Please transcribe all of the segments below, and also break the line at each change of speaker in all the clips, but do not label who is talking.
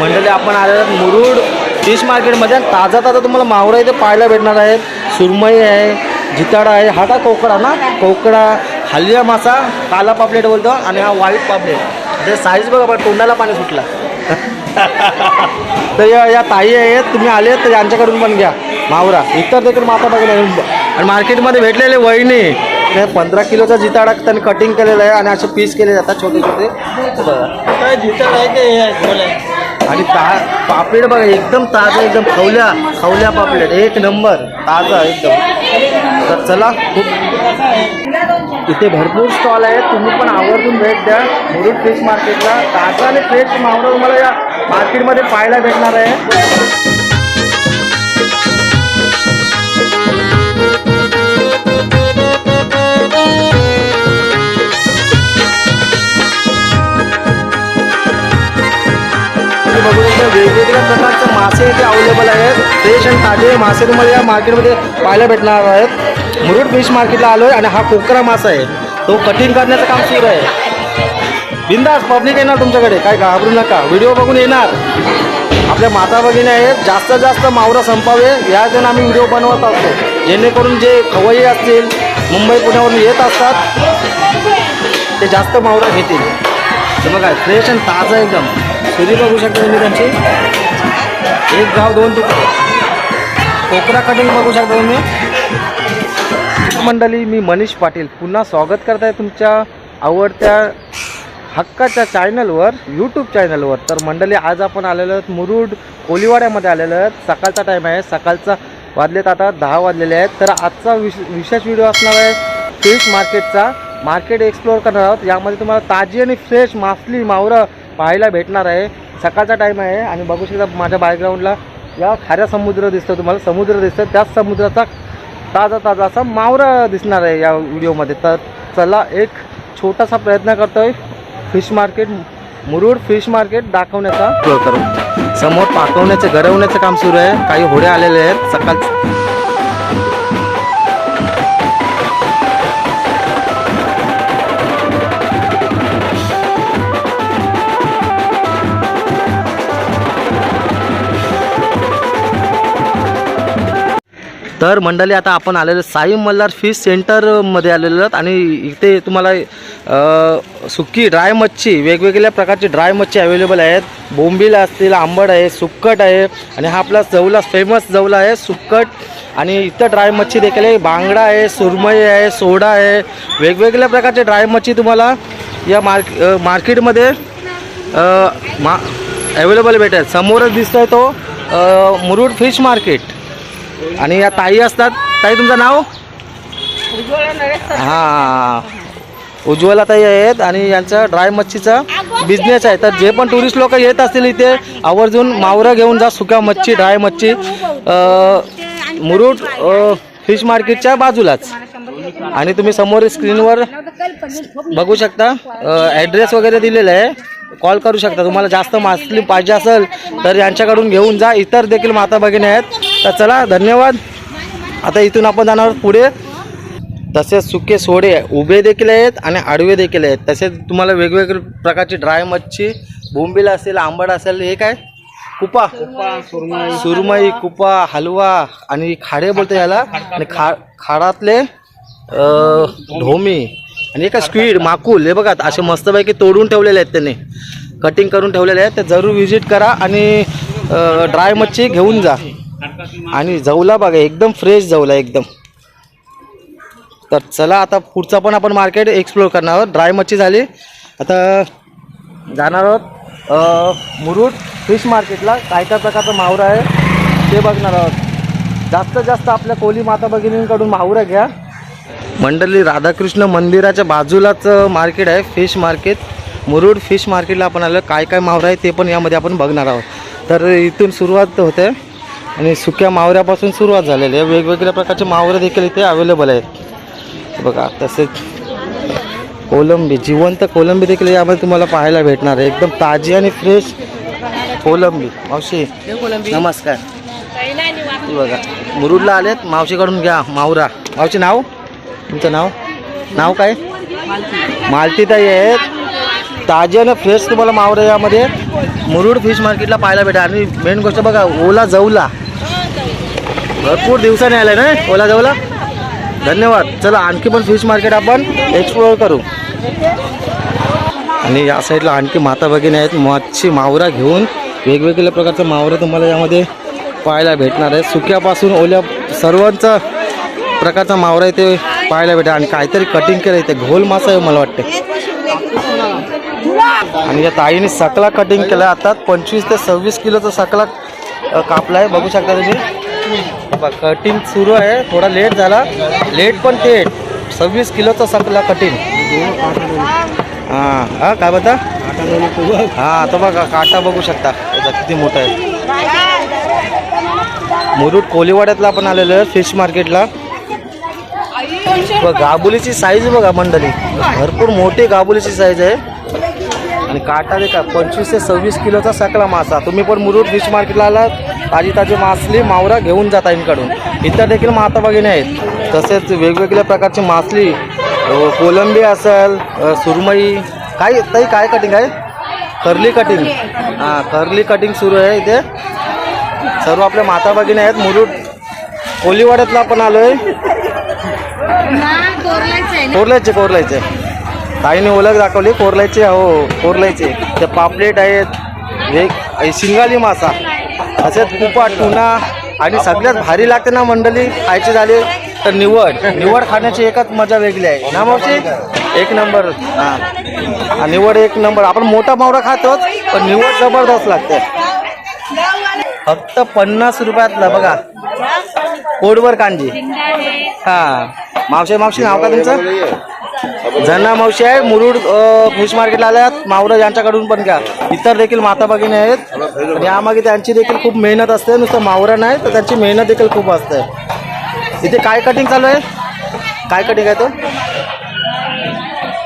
मंडळी आपण आलेलो मुरुड फिश मार्केटमध्ये ताजा ताजा तुम्हाला मावरा इथे पाहायला भेटणार आहेत. सुरमई आहे जिताडा आहे. हा का कोकडा ना? कोकडा हल्ल्या मासा काला पापलेट बोलतो. आणि हा व्हाईट पापलेट. म्हणजे ते साईज बघा पण तोंडाला पाणी सुटला. तर या या ताई आहेत. तुम्ही आले तर यांच्याकडून पण घ्या. मावरा इतर देखील माता बघा. आणि मार्केटमध्ये भेटलेले वहिनी. ते पंधरा किलोचा जिताडा त्यांनी कटिंग केलेलं आहे. आणि असे पीस केले जातात छोटे छोटे बघा.
काय आहे ते
आणि ता पापलेट बघा एकदम ताजा एकदम खवल्या खवल्या पापलेट. एक नंबर ताजा एकदम. तर चला खूप इथे भरपूर स्टॉल आहेत. तुम्ही पण आवर्जून भेट द्या. मुरुड फिश मार्केटला ताजा आणि फ्रेश मावडा तुम्हाला या मार्केटमध्ये पाहायला भेटणार आहे. तुम्ही बघू शकता वेगवेगळ्या प्रकारचे मासे इथे अवेलेबल आहेत. फ्रेश आणि ताजे मासे तुम्हाला या मार्केटमध्ये पाहायला भेटणार आहेत. मुरुड फिश मार्केटला आलो आहे आणि हा कोकरा मासा आहे. तो कटिंग करण्याचं काम सुरू आहे. बिंदास पब्लिक येणार तुमच्याकडे. काय घाबरू नका. व्हिडिओ बघून येणार. आपल्या माता भगिनी आहेत. जास्तीत जास्त मावरा संपावे. यातून आम्ही व्हिडिओ बनवत असतो. जेणेकरून जे खवय्ये असतील मुंबई पुण्यावरून येत असतात ते जास्त मावरा घेतील. तर बघा फ्रेश आणि ताजा एकदम. सुरी बघू शकता तुम्ही त्यांची. एक गाव दोन तुकडे कोकरा कटिंग बघू शकता तुम्ही. मंडळी मी मनीष पाटील. पुन्हा स्वागत करत आहे तुमच्या आवडत्या हक्काच्या चॅनलवर यूट्यूब चॅनलवर तर मंडळी आज आपण आलेलो आहोत मुरुड कोलिवाड्यामध्ये आलेलो आहेत. सकाळचा टाईम आहे. सकाळचा वाजलेत आता दहा वाजलेले आहेत. तर आजचा विश विशेष व्हिडिओ असणार आहे फिश मार्केटचा. मार्केट एक्सप्लोअर करणार आहोत. यामध्ये तुम्हाला ताजी आणि फ्रेश मासली मावरं पाहायला भेटणार आहे. सकाळचा टाईम आहे आणि बघू शकता माझ्या बॅकग्राऊंडला या खाऱ्या समुद्र दिसतो तुम्हाला. समुद्र दिसतो. त्याच समुद्राचा ताजा ताजा असा मावरा दिसणार आहे या व्हिडिओमध्ये तर चला एक छोटासा प्रयत्न करतोय. Fish market Murud fish market दाखवण्याचा. समोर पाकवण्याचे गरवण्याचं काम सुरू आहे. काही होड्या आलेले आहेत. सकाळ तर मंडळी आता आपण आलेलो साई मल्हार फिश सेंटरमध्ये आलेलो आहोत आणि इथे तुम्हाला सुकी ड्राय मच्छी वेगवेगळ्या प्रकारची ड्राय मच्छी अवेलेबल आहेत. बोंबील असतील आंबट आहे सुक्कट आहे आणि हा आपला जवला फेमस जवला आहे सुक्कट आणि इथं ड्राय मच्छी देखील आहे. बांगडा आहे सुरमई आहे सोडा आहे. वेगवेगळ्या प्रकारचे ड्राय मच्छी तुम्हाला या मार्क मार्केटमध्ये मा अवेलेबल भेटेल. समोरच दिसतोय तो मुरुड फिश मार्केट. आणि या ताई असतात. ताई तुमचं नाव? हां उज्ज्वला ताई आहेत आणि यांचा ड्राय मच्छीचा बिझनेस आहे. तर जे पण टुरिस्ट लोक येत असतील इथे आवर्जून मावरं घेऊन जा सुका मच्छी ड्राय मच्छी. मुरुड फिश मार्केटच्या बाजूलाच. आणि तुम्ही समोर स्क्रीनवर बघू शकता. ॲड्रेस वगैरे दिलेला आहे. कॉल करू शकता. तुम्हाला जास्त मासली पाहिजे असेल तर यांच्याकडून घेऊन जा. इतर देखील माता भगिनी आहेत. तर चला धन्यवाद. आता इथून आपण जाणार पुढे. तसेच सुके सोडे उभे देखील आहेत आणि आडवे देखील आहेत. तसेच तुम्हाला वेगवेगळे प्रकारची ड्राय मच्छी बोंबील असेल आंबट असेल हे काय? कुपा. सुरमई. कुपा हलवा आणि खाडे बोलतो याला. आणि खा खाडातले ढोमी. आणि हे काय स्क्वीड माकुल. हे बघा असे मस्तपैकी तोडून ठेवलेले आहेत त्यांनी. कटिंग करून ठेवलेले आहेत. ते जरूर व्हिजिट करा आणि ड्राय मच्छी घेऊन जा. आणि जवला बघा एकदम फ्रेश जवला एकदम. तर चला आता पुढचा पण आपण मार्केट एक्सप्लोर करणार आहोत. ड्राय मच्छी झाली. आता जाणार आहोत मुरुड फिश मार्केटला काय काय प्रकारचा मावरा आहे ते बघणार आहोत. जास्तीत जास्त आपल्या कोली माता भगिनींकडून मावरा घ्या. मंडळी राधाकृष्ण मंदिराच्या बाजूलाच मार्केट आहे फिश मार्केट मुरुड फिश मार्केटला आपण आलो. काय काय मावरा आहे ते पण यामध्ये आपण बघणार आहोत. तर इथून सुरुवात होते. आणि सुक्या मावऱ्यापासून सुरुवात झालेली आहे. वेगवेगळ्या प्रकारचे मावरे देखील इथे अवेलेबल आहेत. बघा तसेच कोलंबी जिवंत कोलंबी देखील यामध्ये तुम्हाला पाहायला भेटणार आहे. एकदम ताजी आणि फ्रेश कोलंबी. मावशी नमस्कार. बघा मुरुडला आलेत मावशीकडून घ्या मावरा. मावशी नाव? तुमचं नाव? नाव काय? मालतीताई आहेत. ताजे आणि फ्रेश तुम्हाला मावरा यामध्ये मुरुड फिश मार्केटला पाहायला भेटेल आणि मेन गोष्ट बघा ओला जवला. भरपूर दिवसाने आलाय ना? ओला जवला? धन्यवाद. चला आणखी पण फिश मार्केट आपण एक्सप्लोअर करू. आणि या साईडला आणखी माता भगिनी आहेत. मच्छी मावरा घेऊन वेगवेगळ्या प्रकारचा मावरा तुम्हाला यामध्ये पाहायला भेटणार आहे सुक्यापासून ओल्या सर्वांचा प्रकारचा मावरा इथे पाहायला भेटेल. आणि काहीतरी कटिंग केलं इथे. घोल मासा आहे मला वाटते आणि या ताईने सकला कटिंग केला आता पंचवीस ते सव्वीस किलोचा सकला कापला आहे बघू शकता तुम्ही. कटिंग सुरू आहे. थोडा लेट झाला. लेट पण थेट सव्वीस किलोचा सकला कटिंग हां हां काय बघा हां तो बघा काटा बघू शकता. त्याचा किती मोठा आहे. मुरुड कोलीवाड्यातला आपण आलेलो आहे फिश मार्केटला बघ गाबुलीची साईज बघा मंडळी. भरपूर मोठी गाबुलीची साईज आहे. आणि काटा देखा पंचवीस ते सव्वीस किलोचा सकला मासा. तुम्ही पण मुरुड फिश मार्केटला आलात ताजी ताजी मासली मावरा घेऊन जाता इनकडून इथं देखील माता भगिनी आहेत. तसेच वेगवेगळ्या प्रकारची मासली कोलंबी असेल सुरमई. काय ताई काय कटिंग आहे? कर्ली कटिंग हां कर्ली कटिंग सुरू आहे इथे. सर्व आपल्या माता भगिनी आहेत. मुरुड कोलीवाड्यातला आपण आलो आहे कोरलायचे कोरलायचे. ताईने ओळख दाखवली कोरलायचे हो कोरलायचे ते पापलेट आहेत वेग शिंगाली मासा. तसेच कुपा टुना आणि सगळ्यात भारी लागते ना मंडळी खायचे झाले तर निवड. निवड खाण्याची एकच मजा वेगळी आहे. ना मावशी? एक नंबर. हां. निवड एक नंबर. आपण मोठा मावरा खातोच पण निवड जबरदस्त लागते. फक्त पन्नास रुपयातलं बघा. पोटवर कांजी. हां. मावशी मावशी नाव का तुमचं? झन्ना मावशी आहे मुरुड फिश मार्केटला आल्यात. मावरा यांच्याकडून पण घ्या. इतर देखील माता भगिनी आहेत. आणि यामागे त्यांची देखील खूप मेहनत असते. नुसतं मावरा नाही तर त्यांची मेहनत देखील खूप असते. इथे काय कटिंग चालू आहे? काय कटिंग आहे तो?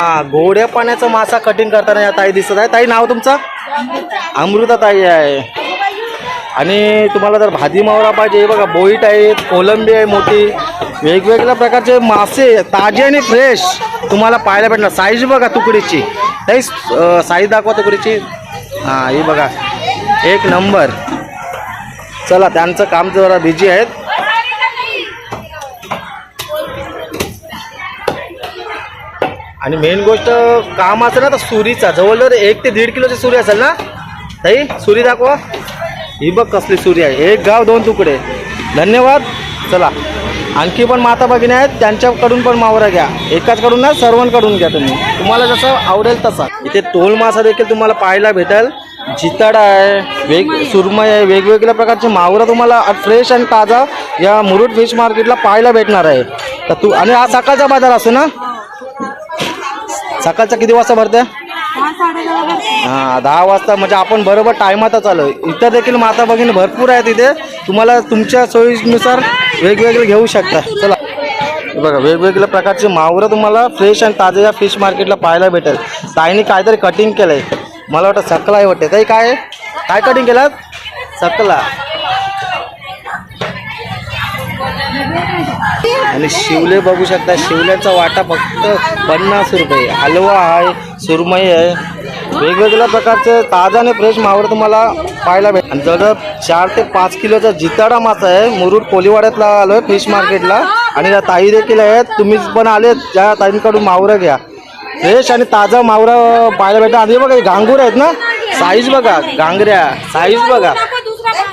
हा गोड्या पाण्याचा मासा कटिंग करताना या ताई दिसत आहे. ताई नाव तुमचं? अमृता ताई आहे. आणि तुम्हाला जर भाजी मावरा पाहिजे बघा बोईट आहे कोलंबी आहे मोठी. वेगवेगळ्या प्रकारचे मासे ताजे आणि फ्रेश तुम्हाला पाहायला भेटणार. साईज बघा तुकडीची. ताई साईज दाखवा तुकडीची. हां ही बघा. एक नंबर चला त्यांचं काम जरा बिझी आहेत. आणि मेन गोष्ट काम असेल ना तर सुरीचा. जवळजवळ एक ते दीड किलोची सुरी असेल ना? ताई सुरी दाखवा. ही बघ कसली सुरी आहे. एक गाव दोन तुकडे. धन्यवाद. चला. आणखी पण माता भगिनी आहेत त्यांच्याकडून पण मावरा घ्या. एकाचकडून ना सर्वांकडून घ्या तुम्ही. तुम्हाला जसं आवडेल तसा. इथे तोल मासा देखील तुम्हाला पाहायला भेटेल. जिताडा आहे वेग सुरमई आहे वेगवेगळ्या प्रकारचे मावरा तुम्हाला फ्रेश आणि ताजा या मुरुड फिश मार्केटला पाहायला भेटणार आहे. तर तू आणि हा सकाळचा बाजार असतो ना? सकाळचा किती वाजता भरते? हा दहा वाजता म्हणजे आपण बरोबर टायमातच आलो इथं देखील माता भगिनी भरपूर आहेत इथे. तुम्हाला तुमच्या सोयीनुसार वेगवेगळे घेऊ शकता. चला. बघा वेगवेगळ्या प्रकारचे मावरं तुम्हाला फ्रेश आणि ताजे या फिश मार्केटला पाहायला भेटेल. ताईने काहीतरी कटिंग केलंय. मला वाटतं सकला आहे वाटते. ताई काय काय कटिंग केलं सकला. आणि शिवले बघू शकता. शिवल्याचा वाटा फक्त पन्नास रुपये. हलवा आहे सुरमई आहे. वेगवेगळ्या प्रकारचे ताजा आणि फ्रेश मावर तुम्हाला पाहायला भेट आणि जवळ चार ते पाच किलोचा जिताडा मासा आहे. मुरुड कोलीवाड्यातला आलो आहे फिश मार्केटला आणि त्या ताई देखील आहेत. तुम्ही पण आले त्या ताईंकडून मावरं घ्या. फ्रेश आणि ताजा मावरा पाहायला भेटा आणि बघा गांगूर आहेत ना? साईज बघा गांगऱ्या साईज बघा.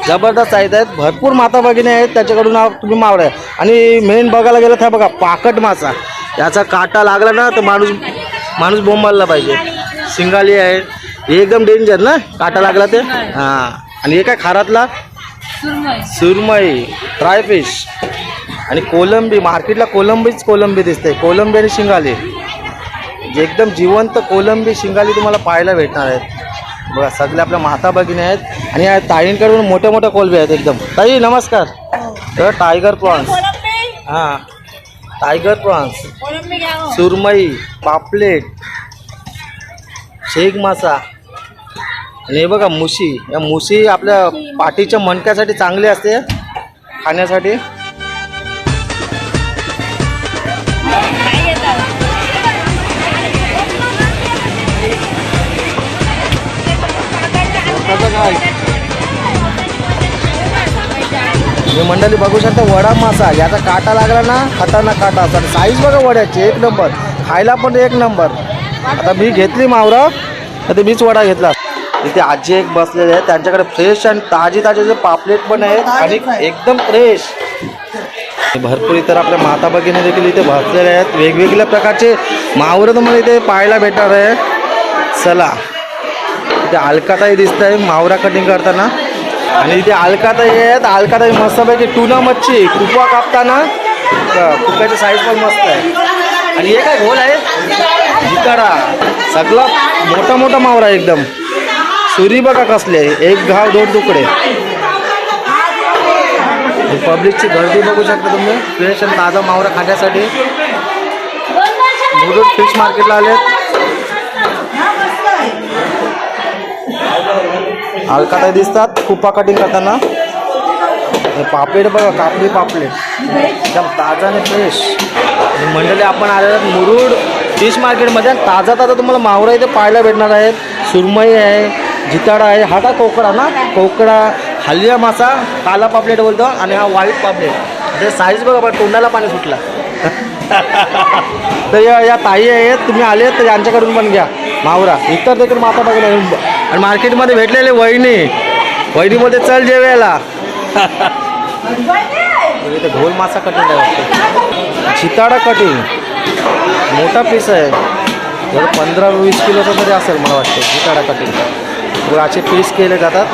जबरदस्त साईज आहेत. भरपूर माता भगिनी आहेत. त्याच्याकडून तुम्ही मावळा आहे. आणि मेन बघायला गेलं तर बघा पाकट मासा. याचा काटा लागला ना तर माणूस माणूस बोंबायला पाहिजे. शिंगाली आहे. हे एकदम डेंजर ना? काटा लागला ते? हां. आणि हे काय खारातला? सुरमई. फ्राय फिश आणि कोलंबी. मार्केटला कोलंबीच कोलंबी दिसते. कोलंबी आणि शिंगाली. जे एकदम जिवंत कोलंबी शिंगाली तुम्हाला पाहायला भेटणार आहेत. बघा सगळे आपल्या माता भगिनी आहेत. आणि या ताईंकडून मोठ्या मोठ्या कोलबी आहेत एकदम. ताई नमस्कार. तर टायगर प्रॉन्स हां. टायगर प्रॉन्स सुरमई पापलेट शेग मासा. आणि हे बघा मुशी. या मुशी आपल्या पाठीच्या मणक्यासाठी चांगली असते. खाण्यासाठी. मंडळी बघू शकता वडा मासा. याचा काटा लागला ना खतरनाक काटा असतात साईज बघा वड्याची एक नंबर खायला पण एक नंबर आता मी घेतली मावरा तर ते मीच वडा घेतला. इथे आजी एक बसलेले आहेत त्यांच्याकडे फ्रेश आणि ताजी ताजे जे पापलेट पण आहेत आणि एकदम फ्रेश भरपूर इतर आपल्या माता भगिनी देखील इथे बसलेले आहेत. वेगवेगळ्या प्रकारचे मावरं तुम्हाला इथे पाहायला भेटणार आहे. चला. इथे अलकाताई दिसत आहे मावरा कटिंग करताना. आणि इथे अलकाताई आहेत. अलकाताई मस्तपैकी टुना मच्छी कुपा कापताना. कुप्याची साईज पण मस्त आहे. आणि हे काय घोल आहे? भिकाडा सगळा मोठा मोठा मावरा आहे एकदम. सुरी बघा कसले एक घाव दोन तुकडे. पब्लिकची गर्दी बघू शकता तुम्ही. फ्रेश आणि ताजा मावरा खाण्यासाठी. मुरुड फिश मार्केटला आलेत. अलकाताई दिसतात. खुपा कटिंग करताना. हे पापलेट बघा कापडी पापलेट. एकदम ताजा आणि फ्रेश मंडळी आपण आलेलं मुरुड फिश मार्केटमध्ये ताजा ताजा तुम्हाला मावरा इथे पाहायला भेटणार आहेत. सुरमई आहे जिताडा आहे. हा का कोकडा ना? कोकडा हलव्या मासा काला पापलेट बोलतो आणि हा व्हाईट पापलेट. ते साईज बघा बघा तोंडाला पाणी सुटला. तर या या ताई आहेत तुम्ही आले तर यांच्याकडून पण घ्या. मावरा इतर देखील माता बघा आणि मार्केटमध्ये भेटलेले वहिनी. वहिनी बोलते चल जेवायला. घोल मासा कटिंग आहे. चिताडा कटिंग मोठा पीस आहे. जर पंधरा वीस किलोचा तरी असेल मला वाटतं चिताडा कटिंगचा असे पीस केले जातात.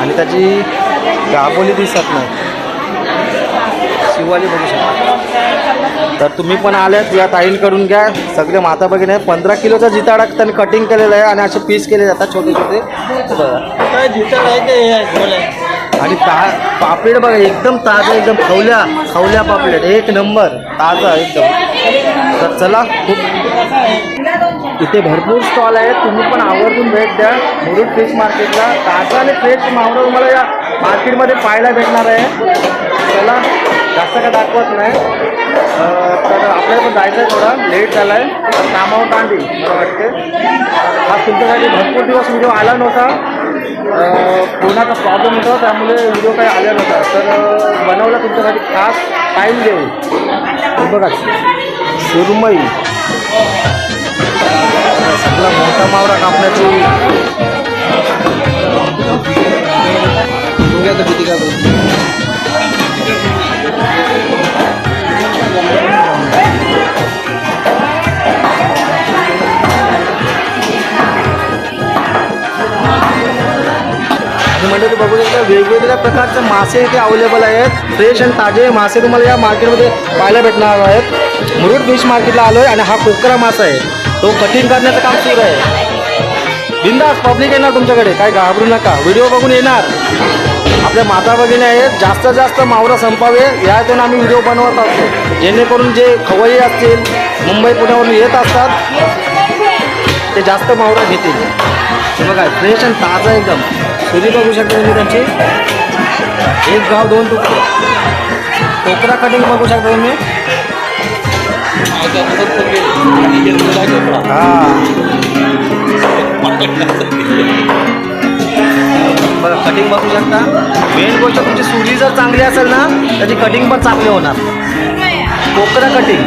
आणि त्याची गाबोली दिसत नाही. शिवाली बघू शकता. तर तुम्ही पण आल्यात या ताईंकडून घ्या. सगळे माता भगिनी आहे पंधरा किलोचा जिताडा त्यांनी कटिंग केलेलं आहे आणि असे पीस केले जातात छोटे छोटे जिताडा
काय आहे? ते
आणि ता पापलेट बघा एकदम ताजा एकदम खवल्या खवल्या पापलेट. एक नंबर ताजा एकदम. तर चला खूप इथे भरपूर स्टॉल आहेत. तुम्ही पण आवर्जून भेट द्या. मुरुड फिश मार्केटला ताजा आणि फ्रेश मावळं तुम्हाला या मार्केटमध्ये पाहायला भेटणार आहे. चला जास्त काय दाखवत नाही. तर आपल्याला पण जायचं आहे थोडा. लेट झाला आहे कामावर तांडी मला वाटते हा तुमच्यासाठी भरपूर दिवस व्हिडिओ आला नव्हता. कोणाचा प्रॉब्लेम होता त्यामुळे व्हिडिओ काही आला नव्हता तर बनवला तुमच्यासाठी खास टाईम देऊ बघा सुरमई. सगळा मोठा मावरा कापण्याची वेगवेगळ्या प्रकारचे मासे इथे अवेलेबल आहेत. फ्रेश आणि ताजे मासे तुम्हाला या मार्केटमध्ये पाहायला भेटणार आहेत. मुरुड फिश मार्केटला आलो आहे आणि हा कोकरा मासा आहे. तो कटिंग करण्याचं काम सुरू आहे. बिंदास पब्लिक येणार तुमच्याकडे. काय घाबरू नका. व्हिडिओ बघून येणार. आपल्या माता भगिनी आहेत. जास्तीत जास्त मावरा संपावे. यातून आम्ही व्हिडिओ बनवत असतो. जेणेकरून जे खवय्ये असतील मुंबई पुण्यावरून येत असतात ते जास्त मावरा घेतील. बघा फ्रेश आणि ताजा एकदम. सुरी बघू शकता तुम्ही त्यांची. एक गाव दोन तुकडे. कोकरा कटिंग बघू शकता तुम्ही. हा. कटिंग बघू शकता. मेन गोष्ट तुमची सुरी जर चांगली असेल ना त्याची कटिंग पण चांगली होणार. कोकरा कटिंग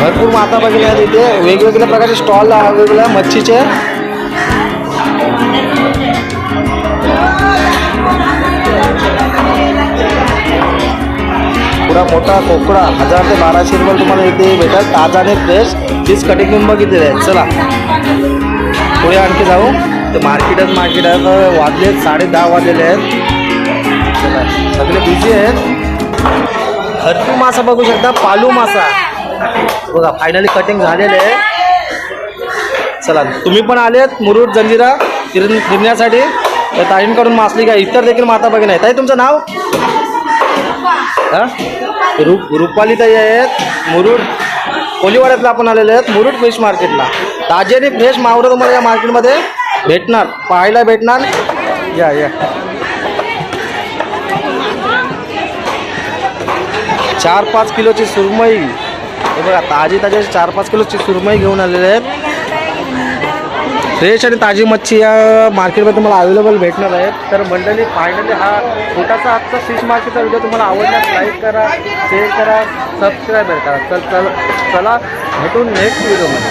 भरपूर माता बघितल्या आहेत इथे. वेगवेगळ्या प्रकारचे स्टॉल वेगवेगळ्या मच्छीचे. पुरा मोठा कोकडा हजार ते बाराशे रुपये तुम्हाला इथे भेटत ताजा आणि फ्रेश तीच कटिंग करून बघितलेले आहे चला. पुढे आणखी जाऊ. तर मार्केटात मार्केट आहे वाजले साडे दहा वाजलेले आहेत. चला. सगळे बिझी आहेत. खरतू मासा बघू शकता. पालू मासा. बघा फायनली कटिंग झालेले आहे. चला. तुम्ही पण आलेत मुरुड जंजिरा फिर फिरण्यासाठी. तर ताईंकडून मासली काय इतर देखील माता बघिन आहे. ताई तुमचं नाव? हा? रूप रुपालीताई आहेत मुरुड कोलीवाड्यातला आपण आलेले आहेत मुरुड फिश मार्केटला ताजे आणि फ्रेश मावरं तुम्हाला या मार्केटमध्ये भेटणार पाहायला भेटणार. या या. चार पाच किलोची सुरमई. हे बघा ताजी ताजी चार पाच किलोची सुरमई घेऊन आलेले आहेत. फ्रेश आणि ताजी मच्छी या मार्केटमध्ये तुम्हाला अवेलेबल भेटणार आहेत. तर मंडळी फायनली हा छोटासा आजचा फिश मार्केटचा व्हिडिओ तुम्हाला आवडल्यास लाईक करा शेअर करा सबस्क्राईब करा. चल चल चला भेटून नेक्स्ट व्हिडिओमध्ये